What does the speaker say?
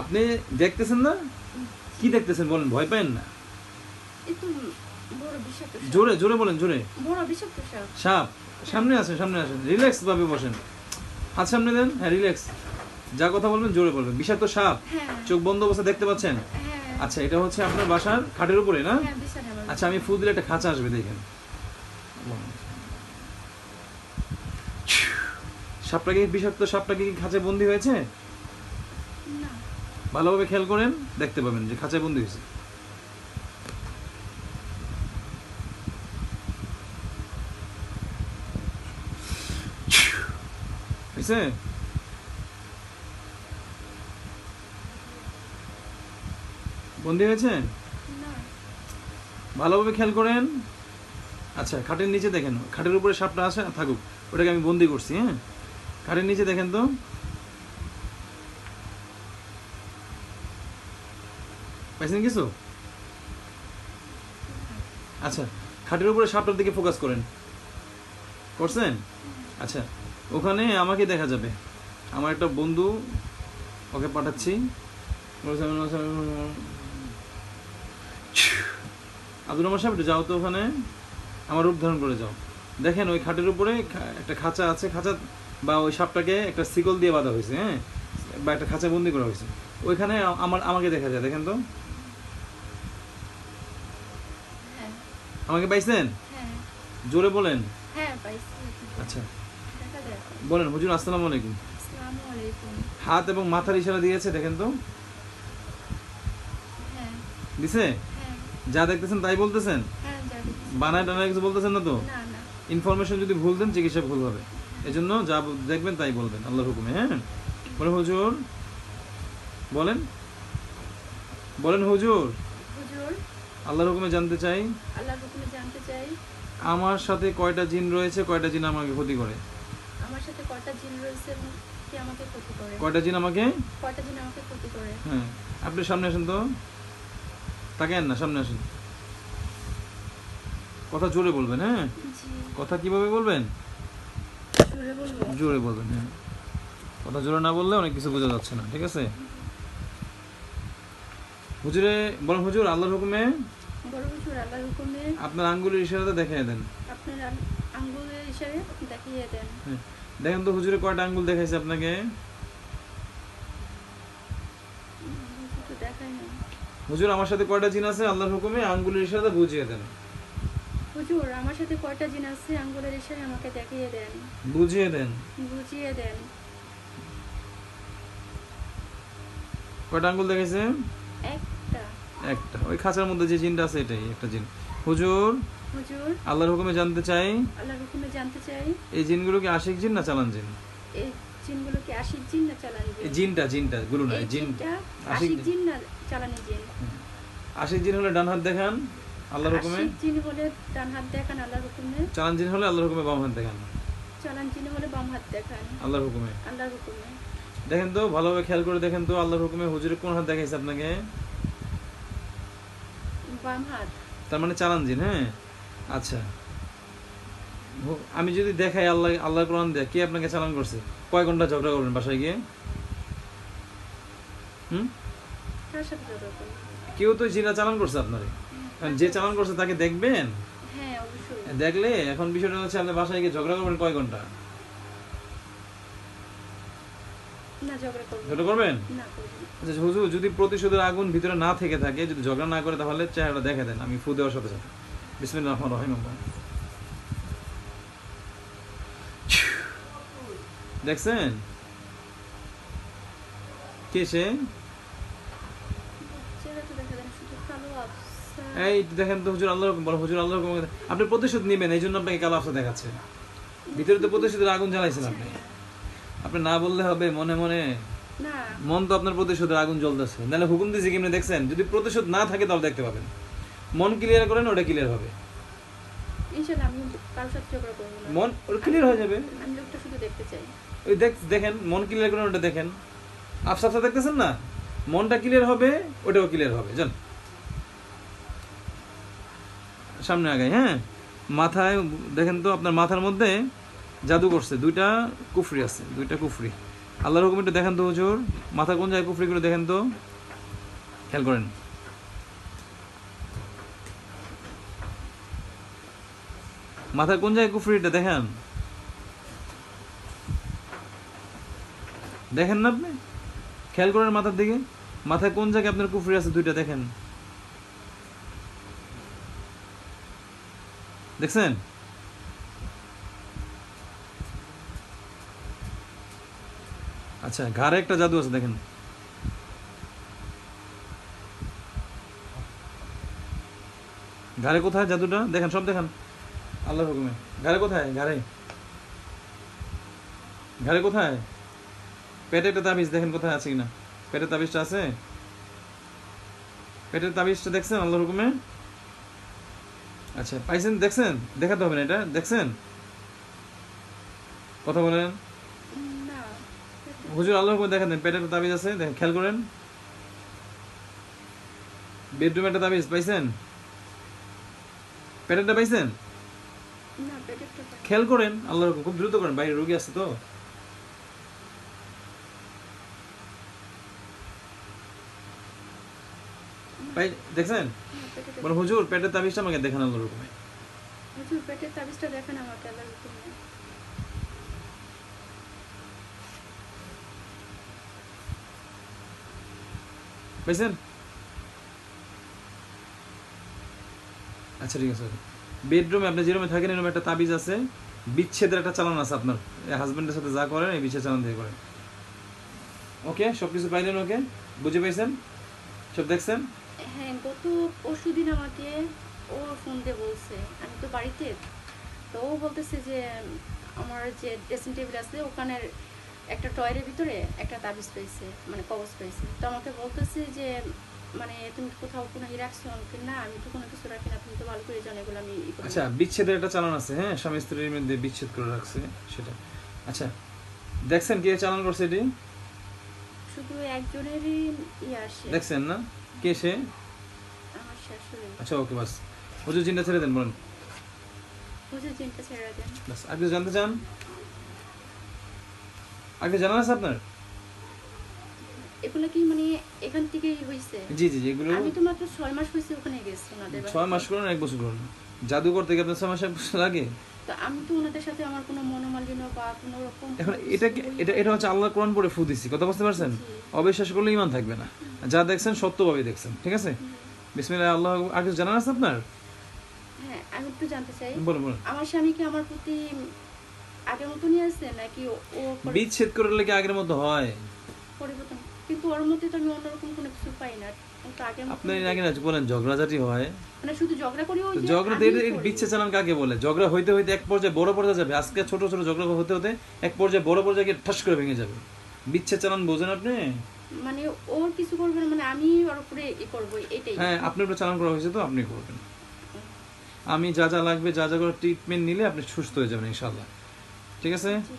আপনি দেখতেছেন না? কি দেখতেছেন বলেন ভয় পাবেন না। জোরে জোরে বলেন জোরে। সাপ। সামনে আসেন সামনে আসেন। রিল্যাক্স ভাবে বসেন। হাত সামনে দেন হ্যাঁ রিল্যাক্স। যা কথা বলবেন জোরে বলবেন। বিষাক্ত সাপ হ্যাঁ। চোখ বন্ধ অবস্থা দেখতে পাচ্ছেন? হ্যাঁ। আচ্ছা এটা হচ্ছে আপনার বাসার খাটের উপরে না? হ্যাঁ আচ্ছা আমি ফুল দিলে একটা খাঁচা আসবে দেখেন। সাপটা কি বিষাক্ত? সাপটা কি খাঁচায় বন্দি হয়েছে? ভালোভাবে খেয়াল করেন দেখতে পাবেন যে খাঁচায় বন্দি হয়েছে। হয়েছে? বন্দি হয়েছে? ভালোভাবে খেয়াল করেন। আচ্ছা খাটের নিচে দেখেন খাটের উপরে সাপটা আছে থাকুক ওটাকে আমি বন্দি করছি হ্যাঁ? খাটের নিচে দেখেন তো। পাইছেন কিছু? আচ্ছা খাটের উপরে সাপটার দিকে ফোকাস করেন। করছেন? আচ্ছা ওখানে আমাকে দেখা যাবে। আমার একটা বন্ধু ওকে পাঠাচ্ছি। আব্দুর রহমান সাহেব যাও তো ওখানে। আমার রূপ ধারণ করে যাও। দেখেন, ওই খাটের উপরে একটা খাঁচা আছে। খাঁচা বা ওই সাপটাকে একটা শিকল দিয়ে বাঁধা হয়েছে হ্যাঁ? বা একটা খাঁচা বন্দি করা হয়েছে। ওইখানে আমার আমাকে দেখা যায়, দেখেন তো। আমাকে পাইছেন? হ্যাঁ। জোরে বলেন। হ্যাঁ পাইছি। আচ্ছা। বলেন হুজুর আসসালামু আলাইকুম। আসসালামু আলাইকুম। হাত এবং মাথার ইশারা দিয়েছে দেখেন তো। হ্যাঁ। দিছে? হ্যাঁ। যা দেখতেছেন তাই বলতেছেন? হ্যাঁ বানায় টানায় কিছু বলতেছেন না তো? না না। ইনফরমেশন যদি ভুল দেন চিকিৎসা ভুল হবে। এজন্য যা দেখবেন তাই বলবেন আল্লাহর হুকুমে হ্যাঁ? বলেন হুজুর। বলেন। বলেন হুজুর। আল্লাহর হুকুমে জানতে চাই? আল্লাহর হুকুমে জানতে চাই। আমার সাথে কয়টা জিন রয়েছে কয়টা জিন আমাকে ক্ষতি করে? আমার সাথে কয়টা জিন রয়েছে এবং কি আমাকে ক্ষতি করে? কয়টা জিন আমাকে? কয়টা জিন আমাকে ক্ষতি করে? হ্যাঁ। আপনি সামনে আসেন তো। তাকেন না সামনে আসেন। কথা জোরে বলবেন হ্যাঁ? কথা কীভাবে বলবেন? জোরে বলবেন হ্যাঁ। কথা জোরে না বললে অনেক কিছু বোঝা যাচ্ছে না ঠিক আছে? হুজুরে বলেন হুজুর আল্লাহর হুকুমে? বড় হুজুর আল্লাহর হুকুমে আপনার আঙ্গুলের ইশারাতে দেখাই দেন। আপনার আঙ্গুলের ইশারে দেখিয়ে দেন। দেখেন তো হুজুরে কয়টা আঙ্গুল দেখাইছে আপনাকে? হুজুর দেখায় আমার সাথে কয়টা জিন আছে? আল্লাহর হুকুমে আঙ্গুলের ইশারাতে বুঝিয়ে দেন। হুজুর আমার সাথে কয়টা জিন আছে? আঙ্গুলের ইশারে আমাকে দেখিয়ে দেন। বুঝিয়ে দেন। বুঝিয়ে দেন। কয়টা আঙ্গুল দেখাইছে? একটা একটা ওই খাঁচার মধ্যে যে জিনটা আছে এটাই একটা জিন। হুজুর হুজুর। আল্লাহর হুকুমে জানতে চাই। আল্লাহর হুকুমে জানতে চাই। এই জিনগুলো কি আশিক জিন না চালান জিন? এই জিনগুলো কি আশিক জিন না চালানি জিন? জিনটা জিনটা গুলো না এই এই জিন আশিক আশিক জিন। না চালানি জিন। আশিক জিন হলে ডান হাত দেখান আল্লাহর হুকুমে। আশিক জিন হলে ডান হাত দেখান আল্লাহর হুকুমে। চালান জিন হলে আল্লাহর হুকুমে বাম হাত দেখান। চালান জিন হলে বাম হাত দেখান। আল্লাহর হুকুমে। আল্লাহর হুকুমে। দেখেন তো ভালোভাবে খেয়াল করে দেখেন তো আল্লাহর হুকুমে হুজুরে কোন হাত দেখাইছে আপনাকে? বাম হাত তার মানে জিন হ্যাঁ? আচ্ছা। আমি যদি দেখাই আল্লাহ আল্লাহ কোরআন দেয় কে আপনাকে চালান করছে? কয় ঘণ্টা ঝগড়া করবেন বাসায় গিয়ে? হুম? কেউ তো জিনা চালান করছে আপনারে। কারণ যে চালান করছে তাকে দেখবেন? হ্যাঁ দেখলে এখন বিষয়টা হচ্ছে আপনি বাসায় গিয়ে ঝগড়া করবেন কয় ঘণ্টা? না ঝগড়া করব ঝগড়া করবেন? না আচ্ছা হুজুর যদি প্রতিশোধের আগুন ভিতরে না থেকে থাকে যদি ঝগড়া না করে তাহলে চেহারাটা দেখে দেন আমি ফু দেওয়ার সাথে সাথে। বিসমিল্লাহ রহমান রহিম দেখছেন? কে সে? চেহারাটা দেখা যায় না, শুধু কালো আফসা এই দেখেন তো হুজুর আল্লাহ বলো হুজুর আল্লাহ আপনি প্রতিশোধ নেবেন এই জন্য আপনাকে কালো আফসা দেখাচ্ছে। ভিতরে তো প্রতিশোধের আগুন জ্বালাইছেন আপনি। আপনি না বললে হবে মনে মনে। মন তো আপনার প্রতিশোধের আগুন জ্বলতেছে। নাহলে হুকুম দিয়েছে কেমনি দেখছেন? যদি প্রতিশোধ না থাকে তাহলে দেখতে পাবেন। মন ক্লিয়ার করেন ওটা ক্লিয়ার হবে। মন ওটা ক্লিয়ার হয়ে যাবে। ওই দেখ দেখেন মন ক্লিয়ার করেন ওটা দেখেন। আফসা আফসা দেখতেছেন না? মনটা ক্লিয়ার হবে ওটাও ক্লিয়ার হবে। জান সামনে আগাই হ্যাঁ? মাথায় দেখেন তো আপনার মাথার মধ্যে জাদু করছে। দুইটা কুফরি আছে, দুইটা কুফরি। আল্লাহর হুকুম একটু দেখেন তো হুজুর, মাথা কোন জায়গায় কুফরি করে দেখেন তো? খেয়াল করেন। মাথা কোন জায়গায় কুফরিটা দেখেন? দেখেন না আপনি? খেয়াল করেন মাথার দিকে। মাথায় কোন জায়গায় আপনার কুফরি আছে দুইটা দেখেন। দেখছেন? আচ্ছা ঘাড়ে একটা জাদু আছে, দেখেন। ঘাড়ে কোথায় জাদুটা? দেখেন, সব দেখেন। আল্লাহর হুকুমে। ঘাড়ে কোথায়? ঘাড়ে। ঘাড়ে কোথায়? পেটে একটা তাবিজ, দেখেন কোথায় আছে কিনা। পেটের তাবিজটা আছে? পেটের তাবিজটা দেখছেন আল্লাহর হুকুমে? আচ্ছা পাইছেন? দেখছেন? দেখাতে হবে না এটা। দেখছেন? কথা বলেন। হুজুর আল্লাহর হুকুমে দেখেন পেটের একটা তাবিজ আছে দেখেন খেয়াল করেন। বেডরুমে একটা তাবিজ পাইছেন? পেটেরটা পাইছেন। খেয়াল করেন আল্লাহর খুব দ্রুত করেন বাইরে রোগী আছে তো। দেখছেন? বলে হুজুর পেটের তাবিজটা আমাকে দেখান আল্লাহর হুকুমে। হুজুর পেটের তাবিজটা দেখেন আমাকে আল্লাহর হুকুমে। আচ্ছা ঠিক আছে। বেডরুমে আপনি যে রুমে থাকেন, এরকম একটা তাবিজ আছে। বিচ্ছেদের একটা চালান আছে আপনার। হাজবেন্ডের সাথে যা করেন, এই বিচ্ছেদ চালান দিয়ে করেন। ওকে সব কিছু পাইলেন ওকে। বুঝে পাইছেন সব দেখছেন? হ্যাঁ গত পরশু দিন আমাকে ও ফোন দিয়ে বলছে, আমি তো বাড়িতে? তো ও বলতেছে যে, আমার যে ড্রেসিং টেবিল আছে, ওখানের একটা টয়ের ভিতরে একটা তাবিজ পেয়েছে মানে কবজ পেয়েছে। তো আমাকে বলতেছে যে মানে তুমি কোথাও কোনো ই রাখছো? আমাকে না আমি তো কোনো কিছু রাখি না তুমি তো ভালো করে জানো এগুলো আমি ই। আচ্ছা বিচ্ছেদের একটা চালান আছে হ্যাঁ? স্বামী স্ত্রীর মধ্যে বিচ্ছেদ করে রাখছে সেটা। আচ্ছা দেখছেন কে চালান করছে এটি? শুধু একজনেরই ইয়ে আসে। দেখছেন না? কে সে? আমার শাশুড়ি। আচ্ছা ওকে বাস। হুজুর চিন্তা ছেড়ে দেন বলেন। হুজুর চিন্তা ছেড়ে দেন। বাস কিছু জানতে চান? কিছু জানান আছে আপনার? এগুলো কি মানে এখান থেকেই হয়েছে জি জি এগুলো আমি তো মাত্র ছয় মাস হয়েছে ওখানে গেছি ওনাদের ছয় মাস করুন এক বছর করুন। জাদুঘর থেকে আপনার ছয় মাস এক বছর লাগে তো আমি তো ওনাদের সাথে আমার কোনো মনোমালিন্য বা কোনো রকম এখন এটা এটা এটা হচ্ছে আল্লাহ কোরআন পড়ে ফু দিছি কথা বুঝতে পারছেন? অবিশ্বাস করলে ইমান থাকবে না। যা দেখছেন সত্যভাবে দেখছেন ঠিক আছে? বিসমিল্লাহ আল্লাহ আর কিছু জানান আছে আপনার? হ্যাঁ আমি একটু জানতে চাই। বলুন বলুন। আমার স্বামী কি আমার প্রতি আগের মতনই আছে নাকি ও বিচ্ছেদ কি আগের মতো হয়। পরিবর্তন। কিন্তু ওর মধ্যে তো আমি অন্যরকম কোনো কিছু পাই না। কিন্তু আগের মতো আপনার আগে না বলেন ঝগড়াঝাটি হয়। মানে শুধু ঝগড়া করি ওই ঝগড়া আমিই তো করি। বিচ্ছে চালান কাকে বলে? ঝগড়া হইতে হইতে এক পর্যায়ে বড় পর্যায়ে যাবে। আজকে ছোট ছোট ঝগড়া হতে হতে এক পর্যায়ে বড় পর্যায়ে গিয়ে ঠাস করে ভেঙে যাবে। বিচ্ছে চালান বোঝেন আপনি? মানে ওর কিছু করবে না মানে আমি ওর উপরে ই করব এটাই। হ্যাঁ আপনার উপরে চালান করা হয়েছে তো আপনি করবেন। আমি যা যা লাগবে যা যা করে ট্রিটমেন্ট নিলে আপনি সুস্থ হয়ে যাবেন ইনশাল্লাহ ঠিক আছে জি।